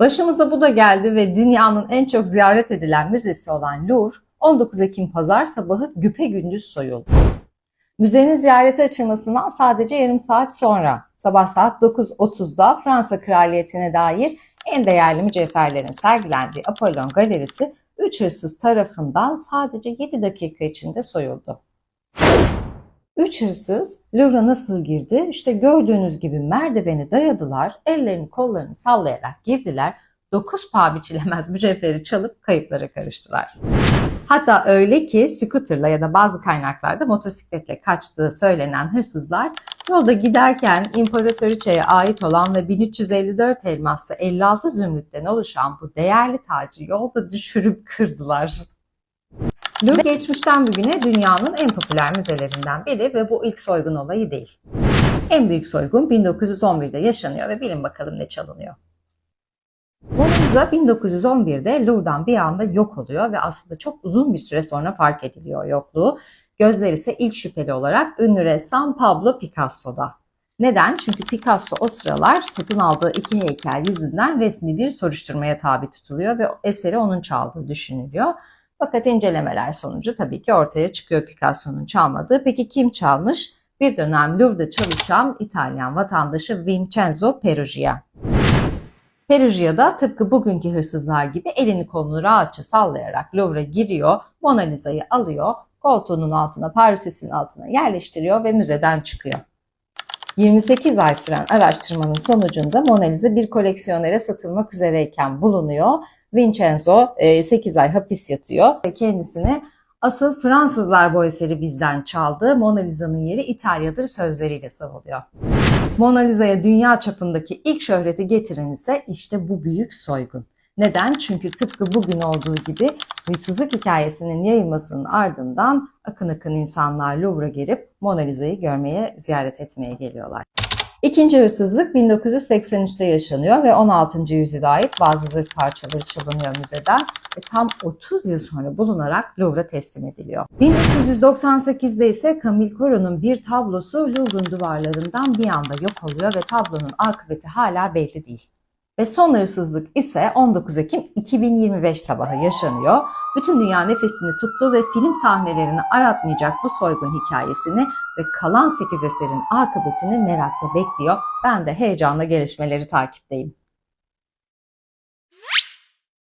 Başımıza bu da geldi ve dünyanın en çok ziyaret edilen müzesi olan Louvre 19 Ekim pazar sabahı güpegündüz soyuldu. Müzenin ziyarete açılmasından sadece yarım saat sonra sabah saat 9.30'da Fransa Kraliyeti'ne dair en değerli mücevherlerin sergilendiği Apollon Galerisi 3 hırsız tarafından sadece 7 dakika içinde soyuldu. Üç hırsız Louvre'a nasıl girdi? İşte gördüğünüz gibi merdiveni dayadılar, ellerini kollarını sallayarak girdiler, 9 paha biçilemez mücevheri çalıp kayıplara karıştılar. Hatta öyle ki scooterla ya da bazı kaynaklarda motosikletle kaçtığı söylenen hırsızlar yolda giderken imparatoriçeye ait olan ve 1354 elmaslı 56 zümrütten oluşan bu değerli tacı yolda düşürüp kırdılar. Louvre geçmişten bugüne dünyanın en popüler müzelerinden biri ve bu ilk soygun olayı değil. En büyük soygun 1911'de yaşanıyor ve bilin bakalım ne çalınıyor. Mona Lisa 1911'de Louvre'dan bir anda yok oluyor ve aslında çok uzun bir süre sonra fark ediliyor yokluğu. Gözler ise ilk şüpheli olarak ünlü ressam Pablo Picasso'da. Neden? Çünkü Picasso o sıralar satın aldığı iki heykel yüzünden resmi bir soruşturmaya tabi tutuluyor ve eseri onun çaldığı düşünülüyor. Fakat incelemeler sonucu tabii ki ortaya çıkıyor Picasso'nun çalmadığı. Peki kim çalmış? Bir dönem Louvre'da çalışan İtalyan vatandaşı Vincenzo Perugia. Perugia da tıpkı bugünkü hırsızlar gibi elini kolunu rahatça sallayarak Louvre'a giriyor, Mona Lisa'yı alıyor, koltuğunun altına, parüsesinin altına yerleştiriyor ve müzeden çıkıyor. 28 ay süren araştırmanın sonucunda Mona Lisa bir koleksiyonere satılmak üzereyken bulunuyor. Vincenzo 8 ay hapis yatıyor ve kendisine asıl Fransızlar bu eseri bizden çaldı, Mona Lisa'nın yeri İtalya'dır sözleriyle savunuyor. Mona Lisa'ya dünya çapındaki ilk şöhreti getiren ise işte bu büyük soygun. Neden? Çünkü tıpkı bugün olduğu gibi hırsızlık hikayesinin yayılmasının ardından akın akın insanlar Louvre'a gelip Mona Lisa'yı görmeye, ziyaret etmeye geliyorlar. İkinci hırsızlık 1983'te yaşanıyor ve 16. yüzyıla ait bazı zırh parçaları çalınıyor müzeden ve tam 30 yıl sonra bulunarak Louvre'a teslim ediliyor. 1998'de ise Camille Corot'un bir tablosu Louvre'un duvarlarından bir anda yok oluyor ve tablonun akıbeti hala belli değil. Ve son hırsızlık ise 19 Ekim 2025 sabahı yaşanıyor. Bütün dünya nefesini tuttu ve film sahnelerini aratmayacak bu soygun hikayesini ve kalan 8 eserin akıbetini merakla bekliyor. Ben de heyecanla gelişmeleri takipteyim.